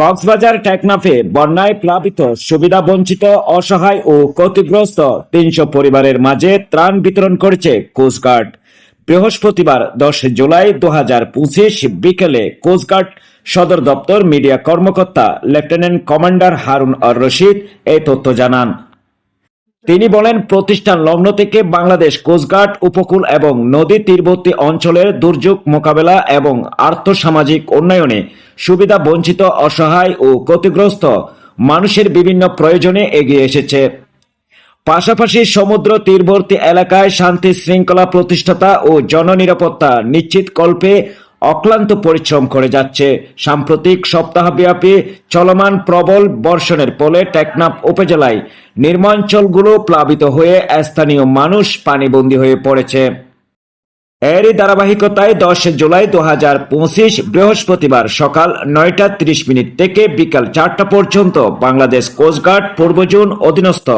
কক্সবাজার টেকনাফে বন্যায় প্লাবিত সুবিধা বঞ্চিত, অসহায় ও ক্ষতিগ্রস্ত তিনশো পরিবারের মাঝে ত্রাণ বিতরণ করেছে কোস্টগার্ড। বৃহস্পতিবার দশ জুলাই দু হাজার পঁচিশ বিকেলে কোস্টগার্ড সদর দপ্তর মিডিয়া কর্মকর্তা লেফটেন্যান্ট কমান্ডার হারুন আর রশিদ এই তথ্য জানান। তিনি বলেন, প্রতিষ্ঠান লগ্ন থেকে বাংলাদেশ কোস্টগার্ড উপকূল এবং নদী তীরবর্তী অঞ্চলের দুর্যোগ মোকাবেলা এবং আর্থসামাজিক উন্নয়নে সুবিধা, বঞ্চিত, অসহায় ও ক্ষতিগ্রস্ত মানুষের বিভিন্ন প্রয়োজনে এগিয়ে এসেছে। পাশাপাশি সমুদ্র তীরবর্তী এলাকায় শান্তি শৃঙ্খলা প্রতিষ্ঠাতা ও জননিরাপত্তা নিশ্চিত কল্পে অক্লান্ত পরিশ্রম করে যাচ্ছে। সাম্প্রতিক সপ্তাহব্যাপী চলমান প্রবল বর্ষণের ফলে টেকনাফ উপজেলায় নির্মাঞ্চলগুলো প্লাবিত হয়ে স্থানীয় মানুষ পানিবন্দী হয়ে পড়েছে। এরই ধারাবাহিকতায় দশ জুলাই দু হাজার পঁচিশ বৃহস্পতিবার সকাল নয়টা ত্রিশ মিনিট থেকে বিকাল চারটা পর্যন্ত বাংলাদেশ কোস্টগার্ড পূর্ব জোন অধীনস্থ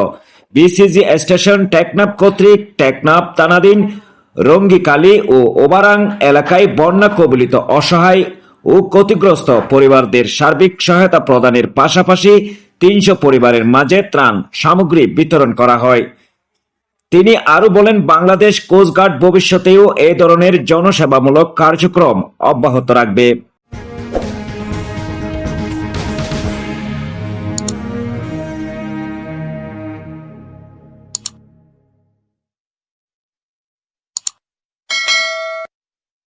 বিসিজি স্টেশন টেকনাফ কর্তৃক টেকনাফ তানাদিন রঙ্গিকালী ও ওবারাং এলাকায় বন্যা কবলিত অসহায় ও ক্ষতিগ্রস্ত পরিবারদের সার্বিক সহায়তা প্রদানের পাশাপাশি তিনশো পরিবারের মাঝে ত্রাণ সামগ্রী বিতরণ করা হয়। তিনি আরও বলেন বাংলাদেশ কোস্টগার্ড ভবিষ্যতেও এ ধরনের জনসেবামূলক কার্যক্রম অব্যাহত রাখবে।